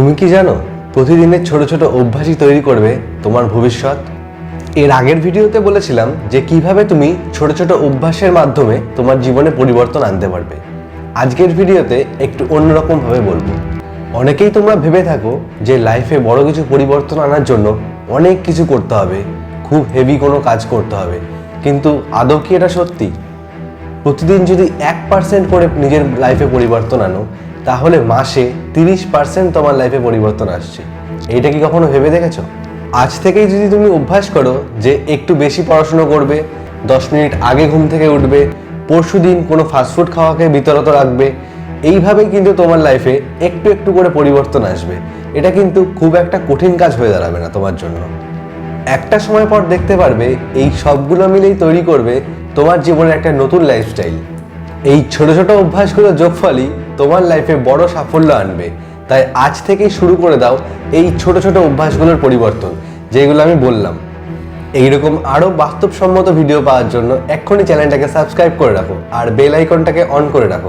তুমি কি জানো প্রতিদিনের ছোট ছোট অভ্যাসই তৈরি করবে তোমার ভবিষ্যৎ? এর আগের ভিডিওতে বলেছিলাম যে কীভাবে তুমি ছোট ছোট অভ্যাসের মাধ্যমে তোমার জীবনে পরিবর্তন আনতে পারবে। আজকের ভিডিওতে একটু অন্যরকমভাবে বলব। অনেকেই তোমরা ভেবে থাকো যে লাইফে বড় কিছু পরিবর্তন আনার জন্য অনেক কিছু করতে হবে, খুব হেভি কোনো কাজ করতে হবে। কিন্তু আদৌ কি এটা সত্যি? প্রতিদিন যদি এক পার্সেন্ট করে নিজের লাইফে পরিবর্তন আনো তাহলে মাসে তিরিশ পার্সেন্ট তোমার লাইফে পরিবর্তন আসছে। এইটা কি কখনো ভেবে দেখেছ? আজ থেকেই যদি তুমি অভ্যাস করো যে একটু বেশি পড়াশুনো করবে, দশ মিনিট আগে ঘুম থেকে উঠবে পরশু দিন কোনো ফাস্টফুড খাওয়াকে বিতরত রাখবে, এইভাবেই কিন্তু তোমার লাইফে একটু একটু করে পরিবর্তন আসবে। এটা কিন্তু খুব একটা কঠিন কাজ হয়ে দাঁড়াবে না তোমার জন্য। একটা সময় পর দেখতে পারবে এই সবগুলো মিলেই তৈরি করবে তোমার জীবনের একটা নতুন লাইফস্টাইল এই ছোট ছোট অভ্যাসগুলো যোগফলই তোমার লাইফে বড় সাফল্য আনবে। তাই আজ থেকেই শুরু করে দাও এই ছোট ছোট অভ্যাসগুলোর পরিবর্তন, যেগুলো আমি বললাম। এইরকম আরও বাস্তবসম্মত ভিডিও পাওয়ার জন্য এক্ষুনি চ্যানেলটাকে সাবস্ক্রাইব করে রাখো আর বেল আইকনটাকে অন করে রাখো।